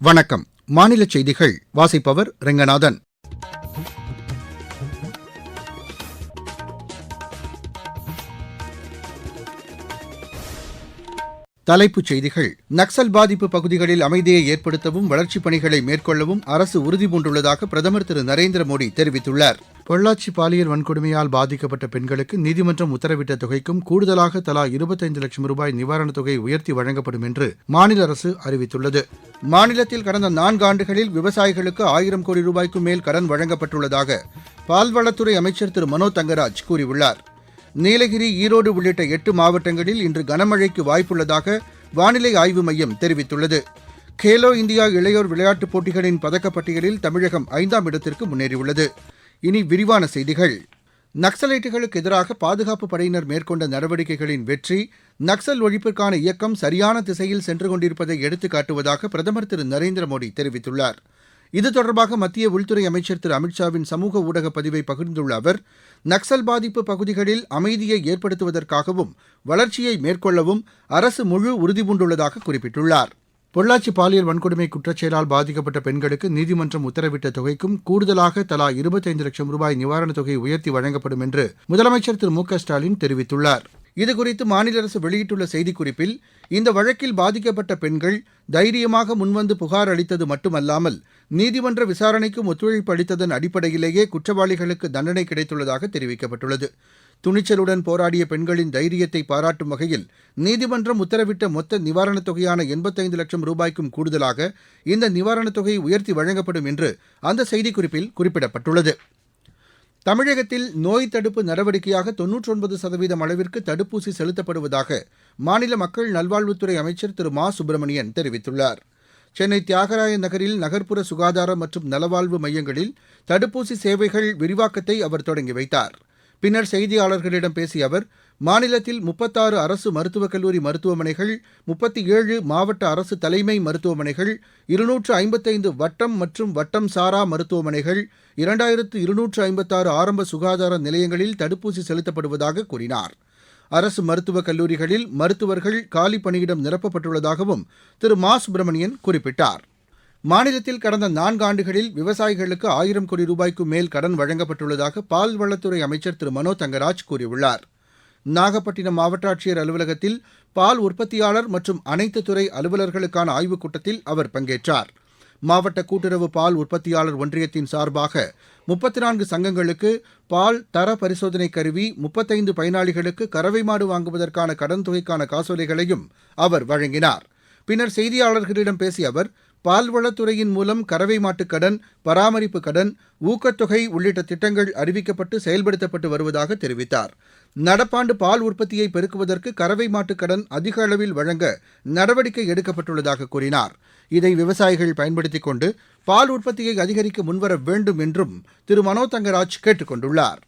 வணக்கம். மாநில செய்திகள் வாசிப்பவர் ரெங்கநாதன். தலைப்புச் செய்திகள் நக்சல் பாதிப்பு பகுதிகளில் அமைதியை ஏற்படுத்தவும் வளர்ச்சிப் பணிகளை மேற்கொள்ளவும் அரசு உறுதிபூண்டுள்ளதாக பிரதமர் திரு நரேந்திர மோடி தெரிவித்துள்ளார். பொள்ளாச்சி பாலியல் வன்கொடுமையால் பாதிக்கப்பட்ட பெண்களுக்கு நீதிமன்றம் உத்தரவிட்ட தொகைக்கும் கூடுதலாக தலா இருபத்தைந்து லட்சம் ரூபாய் நிவாரணத் தொகை உயர்த்தி வழங்கப்படும் என்று மாநில அரசு அறிவித்துள்ளது. மாநிலத்தில் கடந்த நான்காண்டுகளில் விவசாயிகளுக்கு ஆயிரம் கோடி ரூபாய்க்கும் மேல் கடன் வழங்கப்பட்டுள்ளதாக பால்வளத்துறை அமைச்சர் திரு. மனோ தங்கராஜ் கூறியுள்ளார். நீலகிரி ஈரோடு உள்ளிட்ட எட்டு மாவட்டங்களில் இன்று கனமழைக்கு வாய்ப்புள்ளதாக வானிலை ஆய்வு மையம் தெரிவித்துள்ளது. கேலோ இந்தியா இளையோர் விளையாட்டுப் போட்டிகளின் பதக்கப்பட்டியலில் தமிழகம் ஐந்தாம் இடத்திற்கு முன்னேறியுள்ளது. இனி விரிவான செய்திகள். நக்சலைட்டுகளுக்கு எதிராக பாதுகாப்பு படையினர் மேற்கொண்ட நடவடிக்கைகளின் வெற்றி நக்சல் ஒழிப்பிற்கான இயக்கம் சரியான திசையில் சென்று கொண்டிருப்பதை எடுத்துக் காட்டுவதாக பிரதமர் திரு. நரேந்திர மோடி தெரிவித்துள்ளார். இது தொடர்பாக மத்திய உள்துறை அமைச்சர் திரு. அமித்ஷாவின் சமூக ஊடக பதிவை பகிர்ந்துள்ள அவர் நக்சல் பாதிப்பு பகுதிகளில் அமைதியை ஏற்படுத்துவதற்காகவும் வளர்ச்சியை மேற்கொள்ளவும் அரசு முழு உறுதிபூண்டுள்ளதாக குறிப்பிட்டுள்ளார். பொள்ளாச்சி பாலியல் வன்கொடுமை குற்றச்செயலால் பாதிக்கப்பட்ட பெண்களுக்கு நீதிமன்றம் உத்தரவிட்ட தொகைக்கும் கூடுதலாக தலா இருபத்தைந்து லட்சம் ரூபாய் நிவாரணத் தொகை உயர்த்தி வழங்கப்படும் என்று முதலமைச்சர் திரு மு க ஸ்டாலின் தெரிவித்துள்ளார். இதுகுறித்து மாநில அரசு வெளியிட்டுள்ள செய்திக்குறிப்பில் இந்த வழக்கில் பாதிக்கப்பட்ட பெண்கள் தைரியமாக முன்வந்து புகார் அளித்தது மட்டுமல்லாமல் நீதிமன்ற விசாரணைக்கும் ஒத்துழைப்பு அளித்ததன் அடிப்படையிலேயே குற்றவாளிகளுக்கு தண்டனை கிடைத்துள்ளதாக தெரிவிக்கப்பட்டுள்ளது. துணிச்சலுடன் போராடிய பெண்களின் தைரியத்தை பாராட்டும் வகையில் நீதிமன்றம் உத்தரவிட்ட மொத்த நிவாரணத் தொகையான எண்பத்தைந்து லட்சம் ரூபாய்க்கும் கூடுதலாக இந்த நிவாரணத் தொகை உயர்த்தி வழங்கப்படும் என்று அந்த செய்திக்குறிப்பில் குறிப்பிடப்பட்டுள்ளது. தமிழகத்தில் நோய் தடுப்பு நடவடிக்கையாக தொன்னூற்றொன்பது சதவீதம் அளவிற்கு தடுப்பூசி செலுத்தப்படுவதாக மாநில மக்கள் நல்வாழ்வுத்துறை அமைச்சர் திரு. மா. சுப்பிரமணியன் தெரிவித்துள்ளார். சென்னை தியாகராய நகரில் நகர்ப்புற சுகாதாரம் மற்றும் நலவாழ்வு மையங்களில் தடுப்பூசி சேவைகள் விரிவாக்கத்தை அவர் தொடங்கி வைத்தார். பின்னர் செய்தியாளர்களிடம் பேசிய அவர் மாநிலத்தில் முப்பத்தாறு அரசு மருத்துவக் கல்லூரி மருத்துவமனைகள் முப்பத்தி ஏழு மாவட்ட அரசு தலைமை மருத்துவமனைகள் இருநூற்று ஐம்பத்தைந்து வட்டம் மற்றும் வட்டம் சாரா மருத்துவமனைகள் இரண்டாயிரத்து இருநூற்று ஐம்பத்தாறு ஆரம்ப சுகாதார நிலையங்களில் தடுப்பூசி செலுத்தப்படுவதாக கூறினார். அரசு மருத்துவக் கல்லூரிகளில் மருத்துவர்கள் காலி பணியிடம் நிரப்பப்பட்டுள்ளதாகவும் திரு மா சுப்பிரமணியன் குறிப்பிட்டார். மாநிலத்தில் கடந்த நான்காண்டுகளில் விவசாயிகளுக்கு ஆயிரம் கோடி ரூபாய்க்கும் மேல் கடன் வழங்கப்பட்டுள்ளதாக பால்வளத்துறை அமைச்சர் திரு மனோ தங்கராஜ் கூறியுள்ளார். நாகப்பட்டினம் மாவட்ட ஆட்சியர் அலுவலகத்தில் பால் உற்பத்தியாளர் மற்றும் அனைத்து துறை அலுவலர்களுக்கான ஆய்வுக் கூட்டத்தில் அவர் பங்கேற்றார். மாவட்ட கூட்டுறவு பால் உற்பத்தியாளர் ஒன்றியத்தின் சார்பாக முப்பத்தி நான்கு சங்கங்களுக்கு பால் தர பரிசோதனை கருவி முப்பத்தைந்து பயனாளிகளுக்கு கறவை மாடு வாங்குவதற்கான கடன் தொகைக்கான காசோலைகளையும் அவர் வழங்கினார். பின்னர் செய்தியாளர்களிடம் பேசிய அவர் பால்வளத்துறையின் மூலம் கறவை மாட்டுக் கடன் பராமரிப்பு கடன் ஊக்கத்தொகை உள்ளிட்ட திட்டங்கள் அறிவிக்கப்பட்டு செயல்படுத்தப்பட்டு வருவதாக தெரிவித்தார். நடப்பாண்டு பால் உற்பத்தியை பெருக்குவதற்கு கறவை மாட்டுக் கடன் அதிக அளவில் வழங்க நடவடிக்கை எடுக்கப்பட்டுள்ளதாக கூறினார். இதை விவசாயிகள் பயன்படுத்திக் கொண்டு பால் உற்பத்தியை அதிகரிக்க முன்வர வேண்டும் என்றும் திரு. மனோ தங்கராஜ் கேட்டுக் கொண்டுள்ளார்.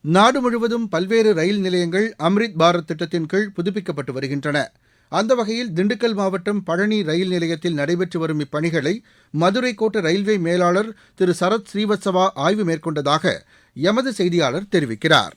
நாடு முழுவதும் பல்வேறு ரயில் நிலையங்கள் அம்ரித் பாரத் திட்டத்தின் கீழ் புதுப்பிக்கப்பட்டு வருகின்றன. அந்த வகையில் திண்டுக்கல் மாவட்டம் பழனி ரயில் நிலையத்தில் நடைபெற்று வரும் இப்பணிகளை மதுரை கோட்ட ரயில்வே மேலாளர் திரு சரத் ஸ்ரீவத்சவா ஆய்வு மேற்கொண்டதாக எமது செய்தியாளர் தெரிவிக்கிறார்.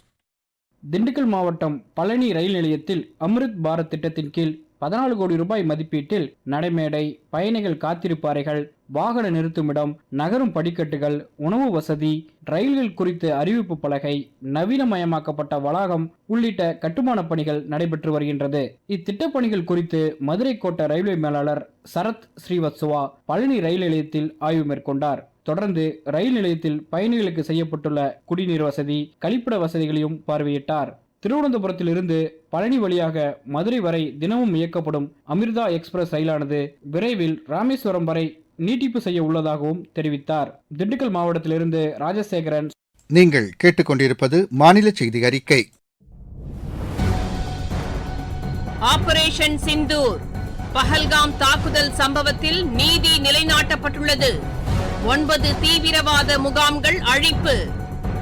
திண்டுக்கல் மாவட்டம் பழனி ரயில் நிலையத்தில் அம்ரித் பாரத் திட்டத்தின் கீழ் பதினாலு கோடி ரூபாய் மதிப்பீட்டில் நடைமேடை பயணிகள் காத்திருப்பு அறைகள் வாகன நிறுத்துமிடம் நகரும் படிக்கட்டுகள் உணவு வசதி ரயில்கள் குறித்து அறிவிப்பு பலகை நவீனமயமாக்கப்பட்ட வளாகம் உள்ளிட்ட கட்டுமான பணிகள் நடைபெற்று வருகின்றது. இத்திட்டப் பணிகள் குறித்து மதுரை கோட்ட ரயில்வே மேலாளர் சரத் ஸ்ரீவத்சுவா பழனி ரயில் நிலையத்தில் ஆய்வு மேற்கொண்டார். தொடர்ந்து ரயில் நிலையத்தில் பயணிகளுக்கு செய்யப்பட்டுள்ள குடிநீர் வசதி கழிப்பிட வசதிகளையும் பார்வையிட்டார். திருவனந்தபுரத்திலிருந்து பழனி வழியாக மதுரை வரை தினமும் இயக்கப்படும் அமிர்தா எக்ஸ்பிரஸ் ரயிலானது விரைவில் ராமேஸ்வரம் வரை நீட்டிப்பு செய்ய உள்ளதாகவும் தெரிவித்தார். திண்டுக்கல் மாவட்டத்திலிருந்து ராஜசேகரன். நீங்கள் கேட்டுக்கொண்டிருப்பது மாநில செய்தி அறிக்கை. ஆபரேஷன் சிந்தூர். பஹல்காம் தாக்குதல் சம்பவத்தில் நீதி நிலைநாட்டப்பட்டுள்ளது. ஒன்பது தீவிரவாத முகாம்கள் அழிப்பு.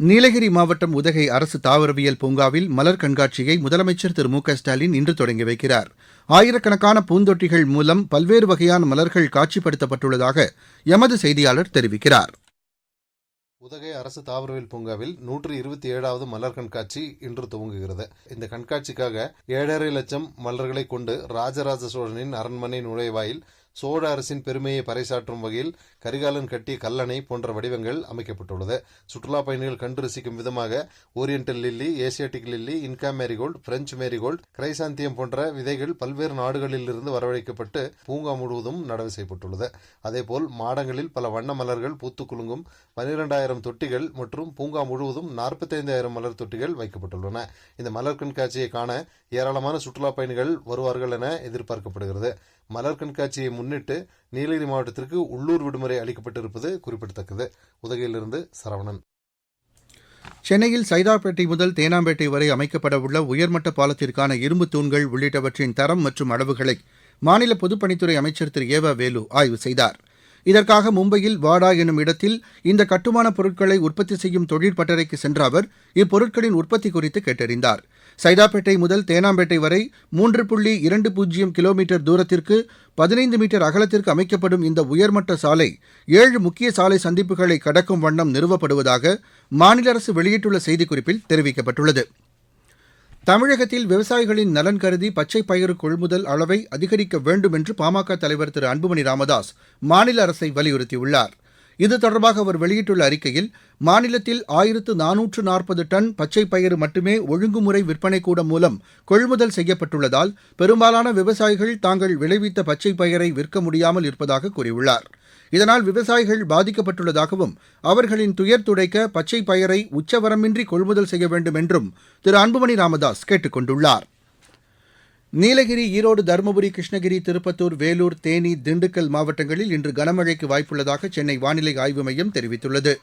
நீலகிரி மாவட்டம் உதகை அரசு தாவரவியல் பூங்காவில் மலர் கண்காட்சியை முதலமைச்சர் திரு மு க ஸ்டாலின் இன்று தொடங்கி வைக்கிறார். ஆயிரக்கணக்கான பூந்தொட்டிகள் மூலம் பல்வேறு வகையான மலர்கள் காட்சிப்படுத்தப்பட்டுள்ளதாக எமது செய்தியாளர் தெரிவிக்கிறார். உதகை அரசு தாவரவியல் பூங்காவில் நூற்று இருபத்தி ஏழாவது மலர் கண்காட்சி இன்று துவங்குகிறது. இந்த கண்காட்சிக்காக ஏழரை லட்சம் மலர்களை கொண்டு ராஜராஜ சோழனின் அரண்மனை நுழைவாயில் சோழ அரசின் பெருமையை பறைசாற்றும் வகையில் கரிகாலன் கட்டிய கல்லணை போன்ற வடிவங்கள் அமைக்கப்பட்டுள்ளது. சுற்றுலா பயணிகள் கண்டு ரசிக்கும் விதமாக oriental lily asiatic lily Inca marigold French marigold chrysanthemum போன்ற விதைகள் பல்வேறு நாடுகளிலிருந்து வரவழைக்கப்பட்டு பூங்கா முழுவதும் நடவு செய்யப்பட்டுள்ளது. அதேபோல் மாடங்களில் பல வண்ண மலர்கள் பூத்து குலுங்கும் பனிரெண்டாயிரம் தொட்டிகள் மற்றும் பூங்கா முழுவதும் நாற்பத்தைந்தாயிரம் மலர் தொட்டிகள் வைக்கப்பட்டுள்ளன. இந்த மலர் கண்காட்சியை காண ஏராளமான சுற்றுலா பயணிகள் வருவார்கள் என எதிர்பார்க்கப்படுகிறது. மலர் கண்காட்சியை முன்னிட்டு நீலகிரி மாவட்டத்திற்கு உள்ளூர் விடுமுறை அளிக்கப்பட்டிருப்பது குறிப்பிடத்தக்கது. உதகையிலிருந்து சரவணன். சென்னையில் சைதாப்பேட்டை முதல் தேனாம்பேட்டை வரை அமைக்கப்பட உள்ள உயர்மட்ட பாலத்திற்கான இரும்பு தூண்கள் உள்ளிட்டவற்றின் தரம் மற்றும் அளவுகளை மாநில பொதுப்பணித்துறை அமைச்சர் திரு. ஏவ வேலு ஆய்வு செய்தார். இதற்காக மும்பையில் வாடா எனும் இடத்தில் இந்த கட்டுமானப் பொருட்களை உற்பத்தி செய்யும் தொழிற்பட்டறைக்கு சென்ற அவர் இப்பொருட்களின் உற்பத்தி குறித்து கேட்டறிந்தார். சைதாப்பேட்டை முதல் தேனாம்பேட்டை வரை மூன்று புள்ளி இரண்டு பூஜ்ஜியம் கிலோமீட்டர் தூரத்திற்கு பதினைந்து மீட்டர் அகலத்திற்கு அமைக்கப்படும் இந்த உயர்மட்ட சாலை ஏழு முக்கிய சாலை சந்திப்புகளை கடக்கும் வண்ணம் நிறுவப்படுவதாக மாநில அரசு வெளியிட்டுள்ள செய்திக்குறிப்பில் தெரிவிக்கப்பட்டுள்ளது. தமிழகத்தில் விவசாயிகளின் நலன் கருதி பச்சை பயிறு கொள்முதல் அளவை அதிகரிக்க வேண்டும் என்று பாமக தலைவர் திரு அன்புமணி ராமதாஸ் மாநில அரசை வலியுறுத்தியுள்ளார். இது தொடர்பாக அவர் வெளியிட்டுள்ள அறிக்கையில் மாநிலத்தில் ஆயிரத்து நானூற்று நாற்பது டன் பச்சை பயிறு மட்டுமே ஒழுங்குமுறை விற்பனை கூடம் மூலம் கொள்முதல் செய்யப்பட்டுள்ளதால் பெரும்பாலான விவசாயிகள் தாங்கள் விளைவித்த பச்சை பயிரை விற்க முடியாமல் இருப்பதாக கூறியுள்ளார். இதனால் விவசாயிகள் பாதிக்கப்பட்டுள்ளதாகவும் அவர்களின் துயர் துடைக்க பச்சை பயிரை உச்சவரமின்றி கொள்முதல் செய்ய வேண்டும் என்றும் திரு அன்புமணி ராமதாஸ் கேட்டுக் கொண்டுள்ளாா் நீலகிரி ஈரோடு தருமபுரி கிருஷ்ணகிரி திருப்பத்தூர் வேலூர் தேனி திண்டுக்கல் மாவட்டங்களில் இன்று கனமழைக்கு வாய்ப்புள்ளதாக சென்னை வானிலை ஆய்வு மையம் தெரிவித்துள்ளது.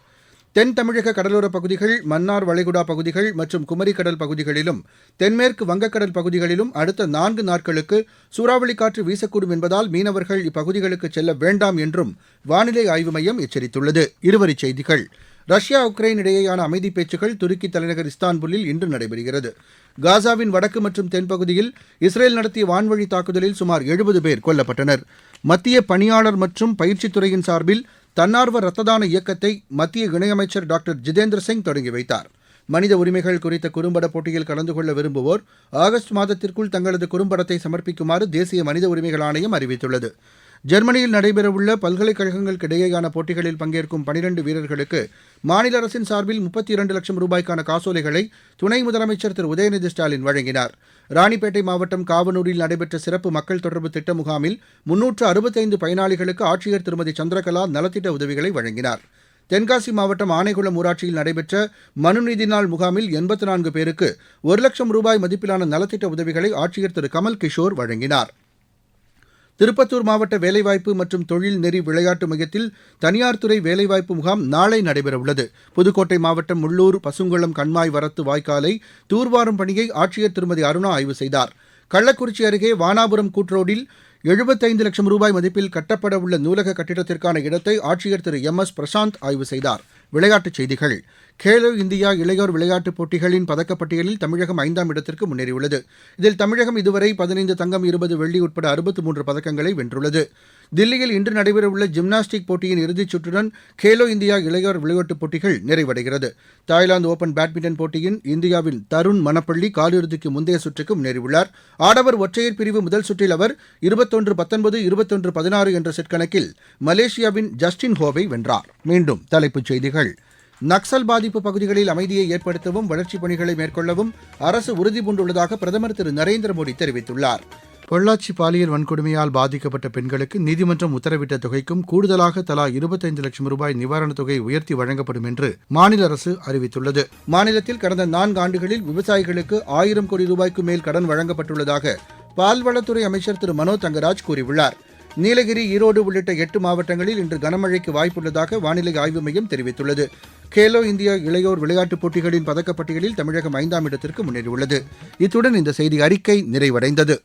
தென் தமிழக கடலோரப் பகுதிகள் மன்னார் வளைகுடா பகுதிகள் மற்றும் குமரிக்கடல் பகுதிகளிலும் தென்மேற்கு வங்கக்கடல் பகுதிகளிலும் அடுத்த நான்கு நாட்களுக்கு சூறாவளி காற்று வீசக்கூடும் என்பதால் மீனவர்கள் இப்பகுதிகளுக்கு செல்ல வேண்டாம் என்றும் வானிலை ஆய்வு மையம் எச்சரித்துள்ளது. இருவரிச் செய்திகள். ரஷ்யா உக்ரைன் இடையேயான அமைதி பேச்சுக்கள் துருக்கி தலைநகர் இஸ்தான்புல்லில் இன்று நடைபெறுகிறது. காசாவின் வடக்கு மற்றும் தென்பகுதியில் இஸ்ரேல் நடத்திய வான்வழி தாக்குதலில் சுமார் எழுபது பேர் கொல்லப்பட்டனர். மத்திய பணியாளர் மற்றும் பயிற்சித்துறையின் சார்பில் தன்னார்வ ரத்த தான இயக்கத்தை மத்திய இணையமைச்சர் டாக்டர் ஜிதேந்திர சிங் தொடங்கி வைத்தார். மனித உரிமைகள் குறித்த குறும்பட போட்டியில் கலந்து கொள்ள விரும்புவோர் ஆகஸ்ட் மாதத்திற்குள் தங்களது குறும்படத்தை சமர்ப்பிக்குமாறு தேசிய மனித உரிமைகள் ஆணையம் அறிவித்துள்ளது. ஜெர்மனியில் நடைபெறவுள்ள பல்கலைக்கழகங்களுக்கிடையேயான போட்டிகளில் பங்கேற்கும் பனிரெண்டு வீரர்களுக்கு மாநில அரசின் சார்பில் முப்பத்தி இரண்டு லட்சம் ரூபாய்க்கான காசோலைகளை துணை முதலமைச்சர் திரு. உதயநிதி ஸ்டாலின் வழங்கினார். ராணிப்பேட்டை மாவட்டம் காவனூரில் நடைபெற்ற சிறப்பு மக்கள் தொடர்பு திட்ட முகாமில் முன்னூற்று அறுபத்தைந்து பயனாளிகளுக்கு ஆட்சியர் திருமதி சந்திரகலா நலத்திட்ட உதவிகளை வழங்கினார். தென்காசி மாவட்டம் ஆனைகுளம் ஊராட்சியில் நடைபெற்ற மனுநீதி நாள் முகாமில் எண்பத்து நான்கு பேருக்கு ஒரு லட்சம் ரூபாய் மதிப்பிலான நலத்திட்ட உதவிகளை ஆட்சியர் திரு. கமல் கிஷோர் வழங்கினார். திருப்பத்தூர் மாவட்ட வேலைவாய்ப்பு மற்றும் தொழில் நெறி விளையாட்டு மையத்தில் தனியார் துறை வேலைவாய்ப்பு முகாம் நாளை நடைபெறவுள்ளது. புதுக்கோட்டை மாவட்டம் முள்ளூர் பசுங்குளம் கண்மாய் வரத்து வாய்க்காலை தூர்வாரும் பணியை ஆட்சியர் திருமதி அருணா ஆய்வு செய்தார். கள்ளக்குறிச்சி அருகே வானாபுரம் கூட்ரோடில் எழுபத்தைந்து லட்சம் ரூபாய் மதிப்பில் கட்டப்படவுள்ள நூலக கட்டிடத்திற்கான இடத்தை ஆட்சியர் திரு எம் எஸ் பிரசாந்த் ஆய்வு செய்தார். விளையாட்டுச் செய்திகள். கேலோ இந்தியா இளையோர் விளையாட்டுப் போட்டிகளின் பதக்கப்பட்டியலில் தமிழகம் ஐந்தாம் இடத்திற்கு முன்னேறியுள்ளது. இதில் தமிழகம் இதுவரை பதினைந்து தங்கம் இருபது வெள்ளி உட்பட அறுபத்து மூன்று பதக்கங்களை வென்றுள்ளது. தில்லியில் இன்று நடைபெறவுள்ள ஜிம்னாஸ்டிக் போட்டியின் இறுதிச் சுற்றுடன் கேலோ இந்தியா இளையோர் விளையாட்டுப் போட்டிகள் நிறைவடைகிறது. தாய்லாந்து ஓபன் பேட்மிண்டன் போட்டியின் இந்தியாவின் தருண் மணப்பள்ளி காலிறுதிக்கு முந்தைய சுற்றுக்கு முன்னேறியுள்ளார். ஆடவர் ஒற்றையர் பிரிவு முதல் சுற்றில் அவர் இருபத்தொன்று பத்தொன்பது இருபத்தொன்று பதினாறு என்ற செட் கணக்கில் மலேசியாவின் ஜஸ்டின் ஹோவை வென்றார். மீண்டும் தலைப்புச் செய்திகள். நக்சல் பாதிப்பு பகுதிகளில் அமைதியை ஏற்படுத்தவும் வளர்ச்சிப் பணிகளை மேற்கொள்ளவும் அரசு உறுதிபூண்டுள்ளதாக பிரதமர் திரு நரேந்திர மோடி தெரிவித்துள்ளார். பொள்ளாச்சி பாலியல் வன்கொடுமையால் பாதிக்கப்பட்ட பெண்களுக்கு நீதிமன்றம் உத்தரவிட்ட தொகைக்கும் கூடுதலாக தலா இருபத்தைந்து லட்சம் ரூபாய் நிவாரணத் தொகை உயர்த்தி வழங்கப்படும் என்று மாநில அரசு அறிவித்துள்ளது. மாநிலத்தில் கடந்த நான்கு ஆண்டுகளில் விவசாயிகளுக்கு ஆயிரம் கோடி ரூபாய்க்கு மேல் கடன் வழங்கப்பட்டுள்ளதாக பால்வளத்துறை அமைச்சர் திரு மனோ தங்கராஜ் கூறியுள்ளார். நீலகிரி ஈரோடு உள்ளிட்ட எட்டு மாவட்டங்களில் இன்று கனமழைக்கு வாய்ப்புள்ளதாக வானிலை ஆய்வு மையம் தெரிவித்துள்ளது. கேலோ இந்தியா இளையோர் விளையாட்டுப் போட்டிகளின் பதக்கப்பட்டியலில் தமிழகம் ஐந்தாம் இடத்திற்கு முன்னேறியுள்ளது. இத்துடன் இந்த செய்தி அறிக்கை நிறைவடைந்தது.